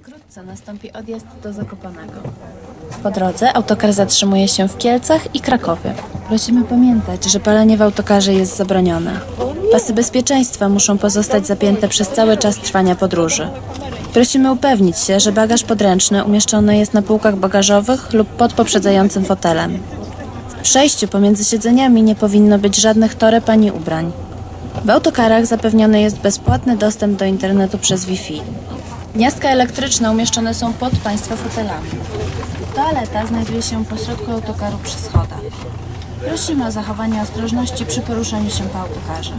Wkrótce nastąpi odjazd do Zakopanego. Po drodze autokar zatrzymuje się w Kielcach i Krakowie. Prosimy pamiętać, że palenie w autokarze jest zabronione. Pasy bezpieczeństwa muszą pozostać zapięte przez cały czas trwania podróży. Prosimy upewnić się, że bagaż podręczny umieszczony jest na półkach bagażowych lub pod poprzedzającym fotelem. W przejściu pomiędzy siedzeniami nie powinno być żadnych toreb ani ubrań. W autokarach zapewniony jest bezpłatny dostęp do internetu przez Wi-Fi. Gniazdka elektryczne umieszczone są pod Państwa fotelami. Toaleta znajduje się pośrodku autokaru przy schodach. Prosimy o zachowanie ostrożności przy poruszaniu się po autokarze.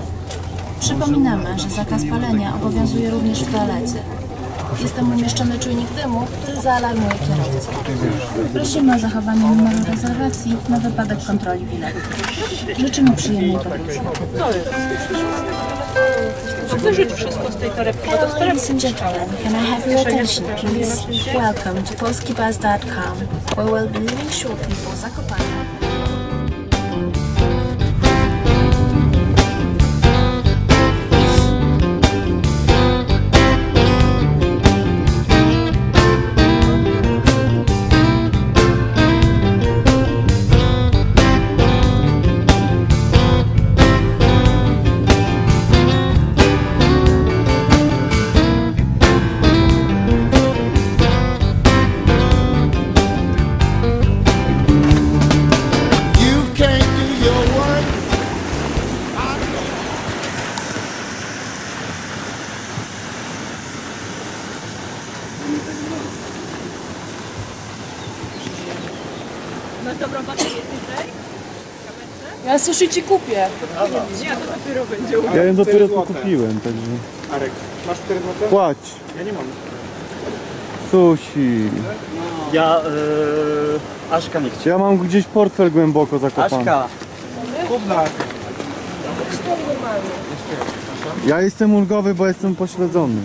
Przypominamy, że zakaz palenia obowiązuje również w toalecie. Jest tam umieszczony czujnik dymu, który zaalarmuje kierowcę. Prosimy o zachowanie numeru rezerwacji na wypadek kontroli biletu. Życzymy przyjemnej podróży. Wyrzuć wszystko z tej torebki, bo to z Ladies and gentlemen, can I have your attention, please? Welcome to polskibus.com, where we'll be leaving shortly for Zakopane. Ja sushi ci kupię. Gdzie to dopiero będzie u Ja ją dopiero tu kupiłem, także Arek, masz 4 złote? płać. Ja nie mam. Sushi. Ja, yy, Aszka nie chciała. Ja mam gdzieś portfel głęboko zakopany. Aszka, Kubnak. Ja jestem ulgowy, bo jestem pośledzony.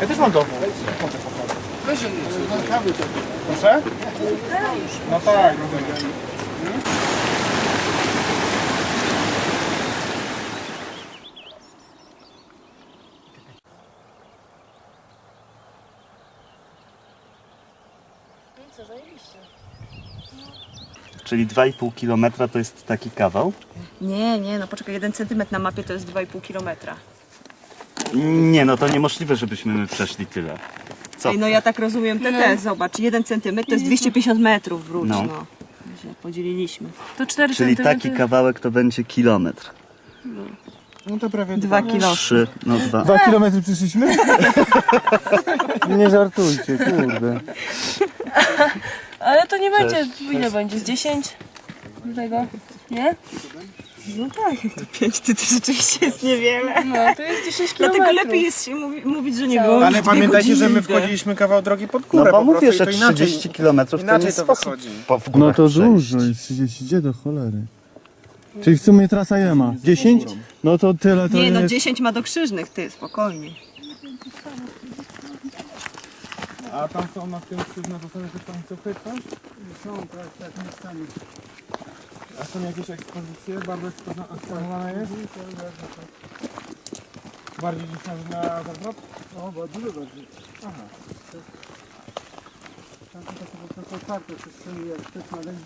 Ja też mam dowód. Proszę? No tak, rozumiem. czyli 2,5 km to jest taki kawał. Nie, nie, no poczekaj, jeden centymetr na mapie to jest 2,5 kilometra. Nie, no to niemożliwe, żebyśmy przeszli tyle. Co? Ej, no ja tak rozumiem TT, zobacz, jeden centymetr to jest 250 metrów wróć, No. no. Podzieliliśmy. To 4 Czyli taki kawałek to będzie kilometr. No to prawie Dwa kilo. Trzy, no dwa. Dwa kilometry przyszliśmy? Nie żartujcie, kurde. Ale to nie będzie, ile będzie? Z 10? Do tego? Nie? No tak, to 5 to, to rzeczywiście jest niewiele. No, to jest 10 Dlatego km. lepiej jest się mówi, mówić, że nie było. Ale dwie pamiętajcie, że my godziny. wchodziliśmy kawał drogi pod No górę bo po prostu mówię, i że to inaczej, 30 km to inaczej nie to sposób wychodzi. po, w No górach to przejść. dużo, jest 30, gdzie do cholery. Czyli w sumie trasa ile ma? 10? No to tyle to Nie, no jest. 10 ma do krzyżnych, ty, spokojnie. A tam są na tym krzyżne zasady też tam co coś? Są, tak, tak, miejscami. A są jakieś ekspozycje? Bardzo ekspono- eksponowana jest? Bardziej niż na, na zawrot? O, bo dużo bardziej. Aha. Tam to takie po otwarte przestrzenie, jak ktoś ma lęk,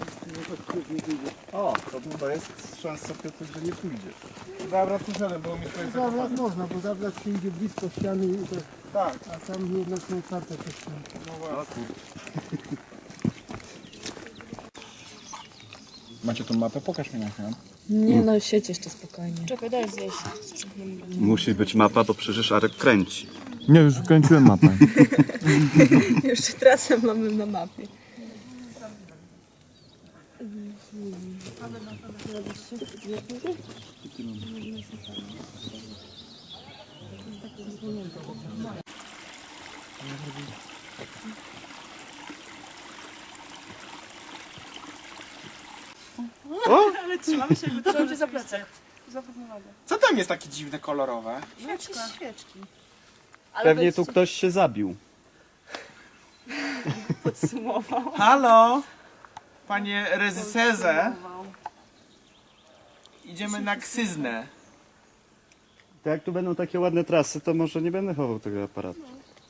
to nie wyjdzie. O, to chyba jest szansa, Piotr, że nie pójdziesz. Zawrat tu żaden, bo mi swoje Zawrat można, bo zawrat się idzie blisko ściany i to, Tak. a tam jednak są otwarte przestrzenie. Macie tą mapę? Pokaż mi na chwilę. Nie no, siedź jeszcze spokojnie. Czekaj, daj zjeść. Musi być mapa, bo przecież Arek kręci. Nie, już kręciłem mapę. Jeszcze trasę mamy na mapie. Ale trzymam się, Trzymam cię za plecak. Co tam jest takie dziwne, kolorowe? Świeczki. Pewnie tu ktoś się zabił. podsumował. Halo? Panie rezyserze? Idziemy na ksyznę. To jak tu będą takie ładne trasy, to może nie będę chował tego aparatu.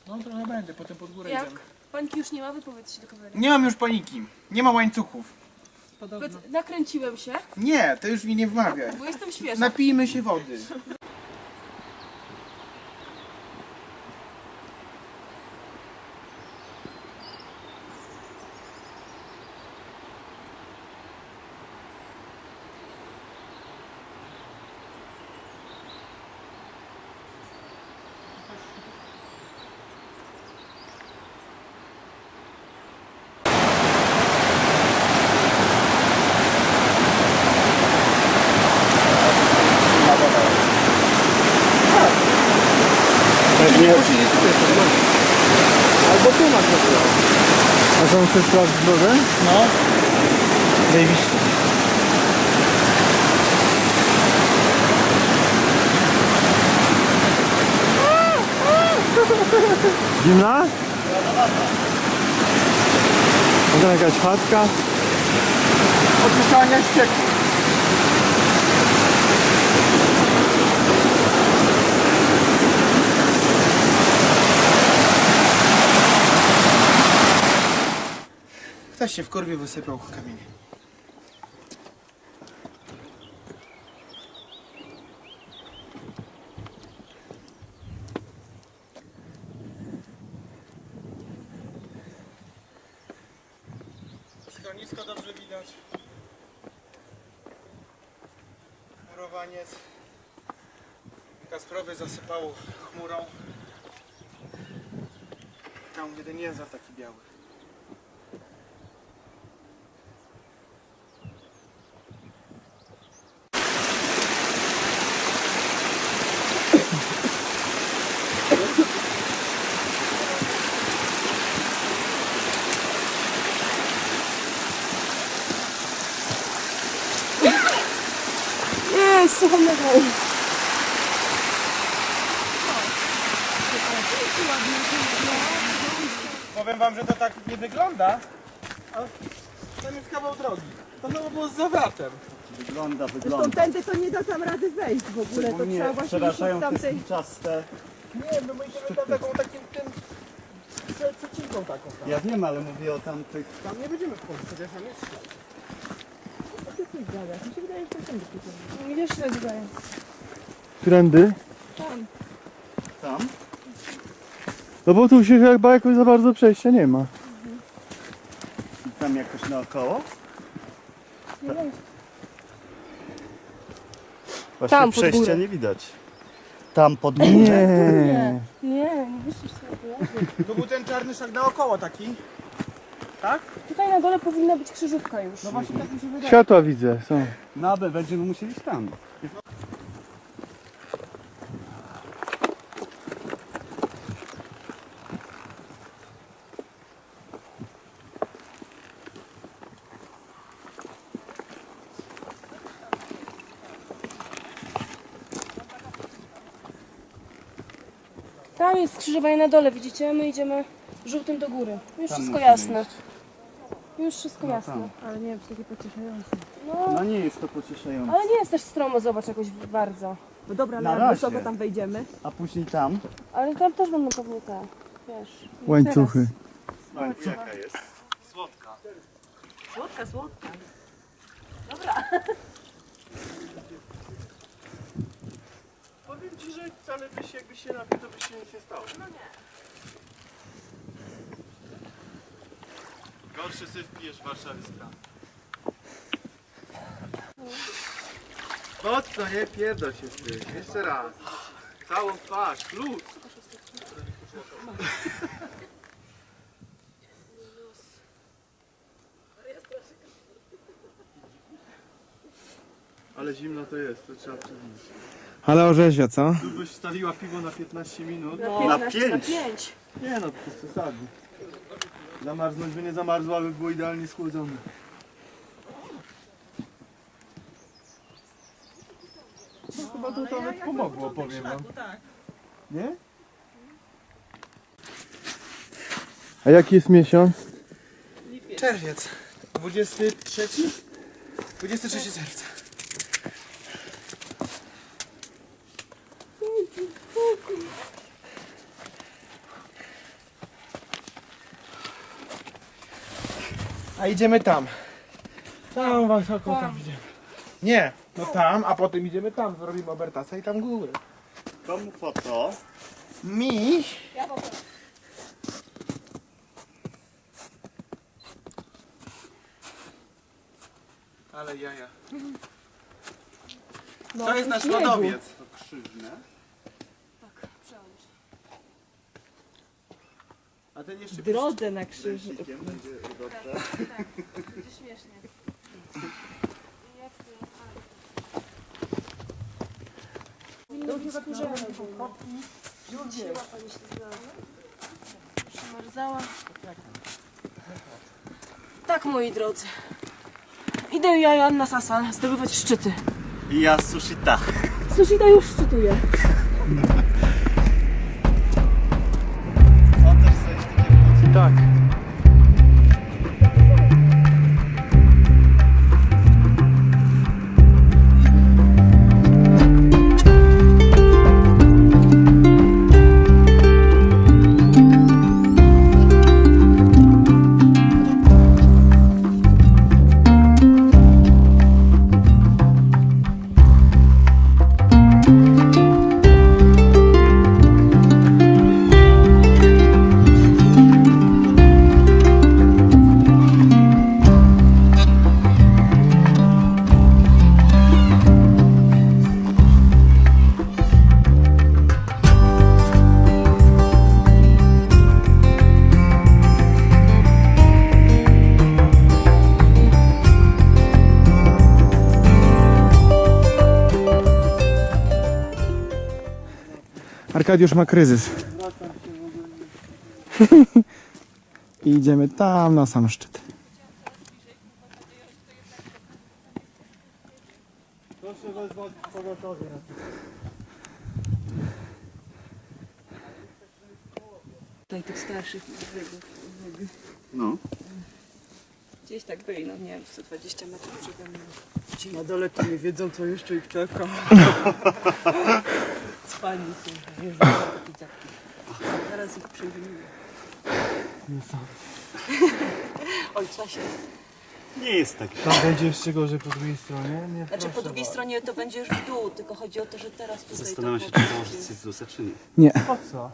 No trochę będę, potem pod górę Jak? idziemy. Pańki już nie ma, wypowiedz się do kamery. Nie mam już paniki. Nie ma łańcuchów. Powiedz, nakręciłem się, Nie, to już mi nie wmawiaj. bo jestem świeża. Napijmy się wody. Albo tu masz A są chcesz sprawdzić wodę? No. Zajebiście. Zimna? Tam jakaś chatka? Oczyszczania ścieków. Ktoś się w korwie wysypał kamienie. Schronisko dobrze widać. Murowaniec. Kasprowy zasypało chmurą. Tam jeden język taki biały. Na górę. Powiem wam, że to tak nie wygląda, ale tam jest kawał drogi. To znowu było z zawratem. Wygląda, Zresztą wygląda. tędy to nie da tam rady wejść w ogóle, to trzeba właśnie iść przerażają od te tamtej... spiczaste. Nie, no my idziemy tam taką takim tym prze- przecinką taką. Tam. Ja wiem, ale mówię o tamtych. tam nie będziemy wchodzić, chociaż tam jest ślad. Mi też się zdaje. Którędy? Tam? No bo tu się chyba jakoś za bardzo przejścia nie ma. I tam jakoś naokoło? Właśnie Tam, pod przejścia górę. nie widać. Tam pod górę? Nie. Nie, nie wyszlisz sobie. To był ten czarny szak naokoło taki. Tak? Tutaj na dole powinna być krzyżówka już. No właśnie tak mi się wydaje. Światła widzę, są. No, ale będziemy musieli iść tam. Tam jest skrzyżowanie na dole, widzicie? My idziemy żółtym do góry. Już Tam wszystko jasne. Już wszystko jasne. tam. Ale nie wiem, czy takie pocieszające. No, No nie jest to pocieszające. ale nie jest też stromo, zobacz jakoś bardzo. No dobra, Na ale razie. jak wysoko tam wejdziemy. A później tam? Ale tam też będą pewnie te, wiesz. Łańcuchy. Łańcuch. Jaka jest? Słodka, słodka. Powiem ci, że wcale byś jakbyś się napił, to by się nic nie stało. No nie. Gorszy syf pijesz w Warszawie z kranu. Mocno, nie? Pierdol się z tym. Jeszcze raz. Całą twarz, luz. Ale zimno to jest, to trzeba przyznać. Ale orzeźwia, co? Tu byś stawiła piwo na 15 minut. Na pięć. Pięć. Nie no, to jest przesadnie. Zamarznąć by nie zamarzło, aby było idealnie schłodzone. No, chyba to nawet pomogło, powiem wam. Nie? A jaki jest miesiąc? Czerwiec. 23? 23 czerwca. A idziemy tam. Tam wysoko tam idziemy. Nie, no tam, a potem idziemy tam, zrobimy obertasa i tam góry. Komu po to? Mi? Ale jaja. To jest nasz lodowiec. To krzyżne. A ten jeszcze Drodze na krzyż. Będzie dobrze. Marzała. Tak, moi drodzy. Idę ja, Joanna Sasal, zdobywać szczyty. I ja sushita. Sushita już szczytuje. Arkadiusz ma kryzys. I idziemy tam na sam szczyt. Tutaj tych starszych No. Gdzieś tak byli, no nie wiem, 120 metrów przede mną. Ci na dole to nie wiedzą, co jeszcze ich czeka. Spani są, wiesz, takie dziadki. Zaraz ich przejmuje. Ojca się. Nie jest tak. Tam będzie jeszcze gorzej po drugiej stronie. Nie, Znaczy po drugiej stronie to będzie już w dół, tylko chodzi o to, że teraz tutaj Zastanawiam to się, czy założyć coś z Lusa, czy nie. Nie. Po co?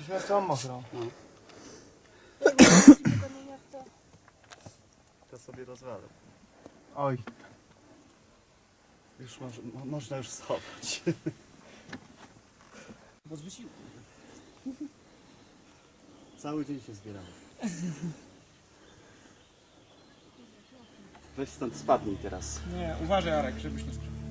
Już miał całą mokrą. To sobie rozwalę. Oj. Już moż, mo, można już schować. Bo z wysiłku. Cały dzień się zbieramy. Weź stąd spadnij teraz. Nie, uważaj Arek, żebyś nie spadł.